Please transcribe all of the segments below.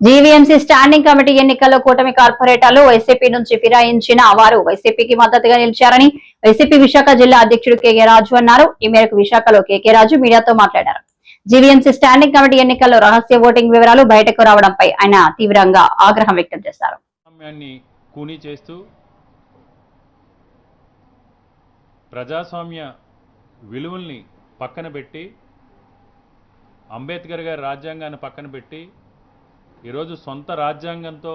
GVMC standing committee ఎన్నికల్లో కూటమి కార్పొరేటర్లు వైసీపీ నుంచి ఫిరాయించిన వారు వైసీపీకి మద్దతుగా నిలిచారని వైసీపీ విశాఖ జిల్లా అధ్యక్షుడు కేకే రాజు అన్నారు. ఈ మేరకు విశాఖలో కేకే రాజు మీడియాతో మాట్లాడారు. జీవీఎంసీ స్టాండింగ్ కమిటీ ఎన్నికల్లో రహస్య ఓటింగ్ వివరాలు బయటకు రావడంపై ఆయన తీవ్రంగా ఆగ్రహం వ్యక్తం చేశారు. ప్రజాస్వామ్య విలువల్ని పక్కన పెట్టి అంబేద్కర్ గారి రాజ్యాంగాన్ని పక్కన పెట్టి ఈరోజు సొంత రాజ్యాంగంతో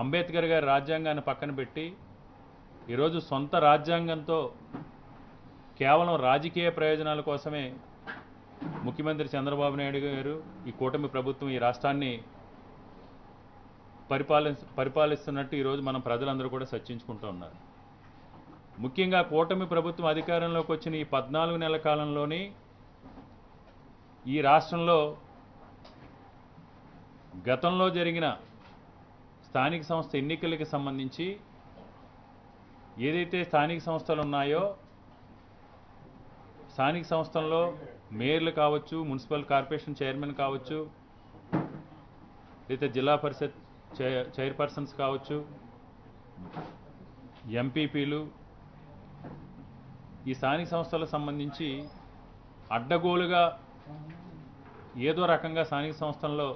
అంబేద్కర్ గారి రాజ్యాంగాన్ని పక్కన పెట్టి ఈరోజు సొంత రాజ్యాంగంతో కేవలం రాజకీయ ప్రయోజనాల కోసమే ముఖ్యమంత్రి చంద్రబాబు నాయుడు గారు ఈ కూటమి ప్రభుత్వం ఈ రాష్ట్రాన్ని పరిపాలి పరిపాలిస్తున్నట్టు ఈరోజు మనం ప్రజలందరూ కూడా చర్చించుకుంటూ ఉన్నారు. ముఖ్యంగా కూటమి ప్రభుత్వం అధికారంలోకి వచ్చిన ఈ పద్నాలుగు నెలల కాలంలోని ఈ రాష్ట్రంలో గతంలో జరిగిన స్థానిక సంస్థ ఎన్నికలకి సంబంధించి ఏదైతే స్థానిక సంస్థలు ఉన్నాయో స్థానిక సంస్థల్లో మేయర్లు కావచ్చు మున్సిపల్ కార్పొరేషన్ చైర్మన్ కావచ్చు లేదా జిల్లా పరిషత్ చైర్పర్సన్స్ కావచ్చు ఎంపీపీలు ఈ స్థానిక సంస్థలకు సంబంధించి అడ్డగోలుగా ఏదో రకంగా స్థానిక సంస్థల్లో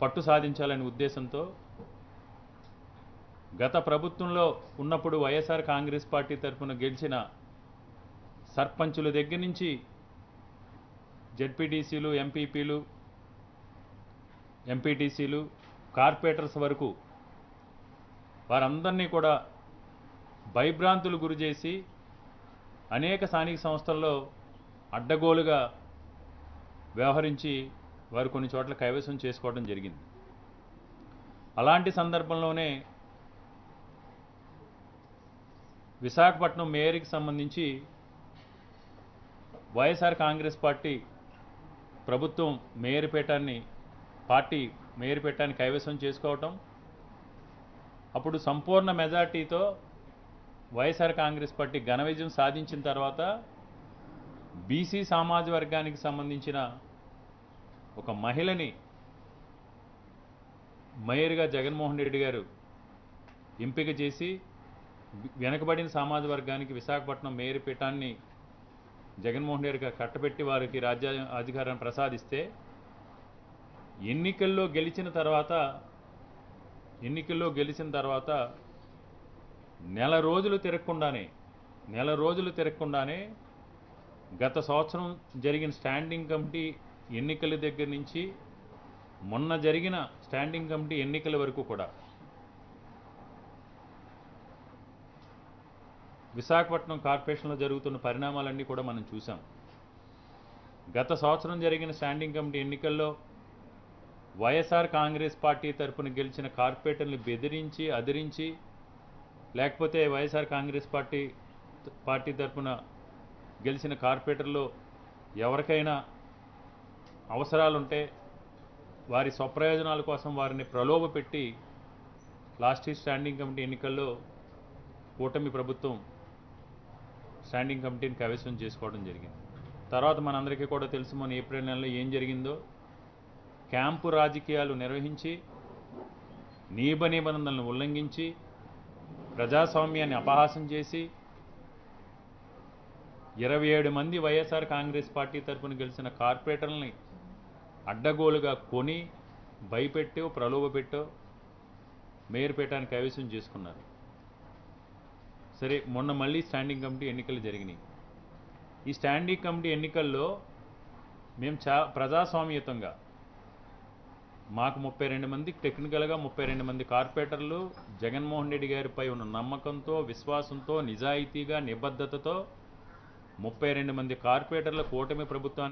పట్టు సాధించాలనే ఉద్దేశంతో గత ప్రభుత్వంలో ఉన్నప్పుడు వైఎస్ఆర్ కాంగ్రెస్ పార్టీ తరఫున గెలిచిన సర్పంచుల దగ్గర నుంచి జెడ్పీటీసీలు ఎంపీపీలు ఎంపీటీసీలు కార్పొరేటర్స్ వరకు వారందరినీ కూడా భయభ్రాంతులు గురి చేసి అనేక స్థానిక సంస్థల్లో అడ్డగోలుగా వ్యవహరించి వారు కొన్ని చోట్ల కైవసం చేసుకోవడం జరిగింది. అలాంటి సందర్భంలోనే విశాఖపట్నం మేయర్కి సంబంధించి వైఎస్ఆర్ కాంగ్రెస్ పార్టీ ప్రభుత్వం మేయర్పేటాన్ని పార్టీ మేయర్పేటాన్ని కైవసం చేసుకోవటం అప్పుడు సంపూర్ణ మెజార్టీతో వైఎస్ఆర్ కాంగ్రెస్ పార్టీ ఘన విజయం సాధించిన తర్వాత బీసీ సామాజిక వర్గానికి సంబంధించిన ఒక మహిళని మేయర్గా జగన్మోహన్ రెడ్డి గారు ఎంపిక చేసి వెనకబడిన సమాజ వర్గానికి విశాఖపట్నం మేయర్ పీఠాన్ని జగన్మోహన్ రెడ్డి గారు కట్టబెట్టి వారికి రాజ్య అధికారాన్ని ప్రసాదిస్తే ఎన్నికల్లో గెలిచిన తర్వాత ఎన్నికల్లో గెలిచిన తర్వాత నెల రోజులు తిరగకుండానే నెల రోజులు తిరగకుండానే గత సంవత్సరం జరిగిన స్టాండింగ్ కమిటీ ఎన్నికల దగ్గర నుంచి మొన్న జరిగిన స్టాండింగ్ కమిటీ ఎన్నికల వరకు కూడా విశాఖపట్నం కార్పొరేషన్లో జరుగుతున్న పరిణామాలన్నీ కూడా మనం చూసాం గత సంవత్సరం జరిగిన స్టాండింగ్ కమిటీ ఎన్నికల్లో వైఎస్ఆర్ కాంగ్రెస్ పార్టీ తరఫున గెలిచిన కార్పొరేటర్ని బెదిరించి అదిరించి లేకపోతే వైఎస్ఆర్ కాంగ్రెస్ పార్టీ పార్టీ తరఫున గెలిచిన కార్పొరేటర్లో ఎవరికైనా అవసరాలుంటే వారి స్వప్రయోజనాల కోసం వారిని ప్రలోభ పెట్టి లాస్ట్ ఇయర్ స్టాండింగ్ కమిటీ ఎన్నికల్లో కూటమి ప్రభుత్వం స్టాండింగ్ కమిటీని కైవసం చేసుకోవడం జరిగింది. తర్వాత మనందరికీ కూడా తెలుసు మన ఏప్రిల్ నెలలో ఏం జరిగిందో. క్యాంపు రాజకీయాలు నిర్వహించి నియమ నిబంధనలను ఉల్లంఘించి ప్రజాస్వామ్యాన్ని అపహాసం చేసి ఇరవై ఏడు మంది వైఎస్ఆర్ కాంగ్రెస్ పార్టీ తరఫున గెలిచిన కార్పొరేటర్లని అడ్డగోలుగా కొని భయపెట్టో ప్రలోభపెట్టో మేయర్ పీఠాన్ని కైవసం చేసుకున్నారు. సరే మొన్న మళ్ళీ స్టాండింగ్ కమిటీ ఎన్నికలు జరిగినాయి. ఈ స్టాండింగ్ కమిటీ ఎన్నికల్లో మేము చా ప్రజాస్వామ్యతంగా మాకు ముప్పై రెండు మంది టెక్నికల్గా ముప్పై రెండు మంది కార్పొరేటర్లు జగన్మోహన్ రెడ్డి గారిపై ఉన్న నమ్మకంతో విశ్వాసంతో నిజాయితీగా నిబద్ధతతో ముప్పై రెండు మంది కార్పొరేటర్ల కూటమి ప్రభుత్వాన్ని